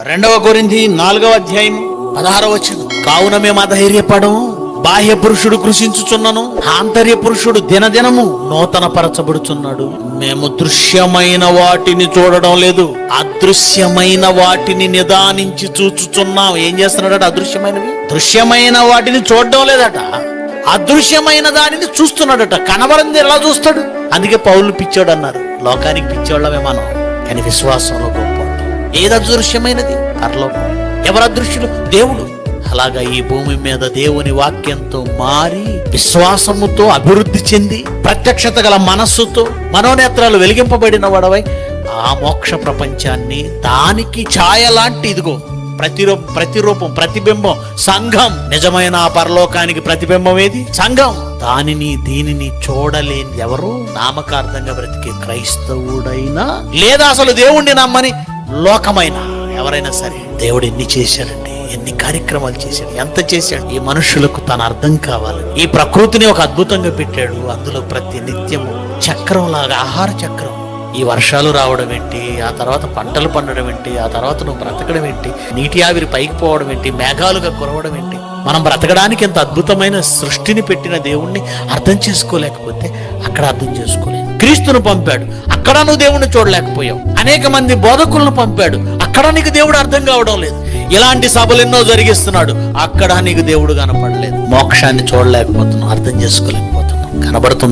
రెండవ కొరింది నాలుగవ అధ్యాయం పదహారవ వచ్చిన కావున మేము అధైర్యపడము బాహ్య పురుషుడు కృషించుచున్నను ఆంతర్య పురుషుడు దినదినము నూతన పరచబడుచున్నాడు మేము దృశ్యమైన వాటిని చూడడం లేదు అదృశ్యమైన వాటిని నిదానించి చూచుచున్నాం. ఏం చేస్తున్నాడట అదృశ్యమైనవి? దృశ్యమైన వాటిని చూడడం లేదట అదృశ్యమైన దానిని చూస్తున్నాడట. కనబడింది ఎలా చూస్తాడు? అందుకే పౌరులు పిచ్చోడు అన్నారు లోకానికి పిచ్చోళ్ళమే మనం కానీ విశ్వాసంలో ఏదదృశ్యమైనది? పరలోకం. ఎవరు దేవుడు. అలాగా ఈ భూమి మీద దేవుని వాక్యంతో మారి విశ్వాసముతో అభివృద్ధి చెంది ప్రత్యక్షత గల మనస్సుతో మనోనేత్రాలు వెలిగింపబడిన వాడవై ఆ మోక్ష ప్రపంచాన్ని దానికి ఛాయ లాంటి ఇదిగో ప్రతిరూప ప్రతిరూపం ప్రతిబింబం సంఘం. నిజమైన ఆ పరలోకానికి ప్రతిబింబం ఏది? సంఘం. దానిని దీనిని చూడలేని ఎవరు? నామకార్థంగా బ్రతికే క్రైస్తవుడైనా లేదా అసలు దేవుణ్ణి నమ్మని లోకమైన ఎవరైనా సరే దేవుడు ఎన్ని చేశాడండి ఎన్ని కార్యక్రమాలు చేశాడు ఎంత చేశాడు ఈ మనుషులకు తన అర్థం కావాలి ఈ ప్రకృతిని ఒక అద్భుతంగా పెట్టాడు అందులో ప్రతి నిత్యము చక్రం లాగా ఆహార చక్రం. ఈ వర్షాలు రావడం ఏంటి ఆ తర్వాత పంటలు పండడం ఏంటి ఆ తర్వాత నువ్వు బ్రతకడం ఏంటి నీటి ఆవిరి పైకి పోవడం ఏంటి మేఘాలుగా కురవడం ఏంటి. మనం బ్రతకడానికి ఎంత అద్భుతమైన సృష్టిని పెట్టిన దేవుణ్ణి అర్థం చేసుకోలేకపోతే అక్కడ అర్థం చేసుకోలేదు క్రీస్తును పంపాడు. అక్కడ నువ్వు దేవుణ్ణి చూడలేకపోయావు. అనేక మంది బోధకులను పంపాడు. అక్కడ నీకు దేవుడు అర్థం కావడం లేదు. ఇలాంటి సభలు ఎన్నో జరిగిస్తున్నాడు. అక్కడ నీకు దేవుడు కనపడలేదు. మోక్షాన్ని చూడలేకపోతున్నావు అర్థం చేసుకోలేకపోతున్నావు. కనబడుతుంది.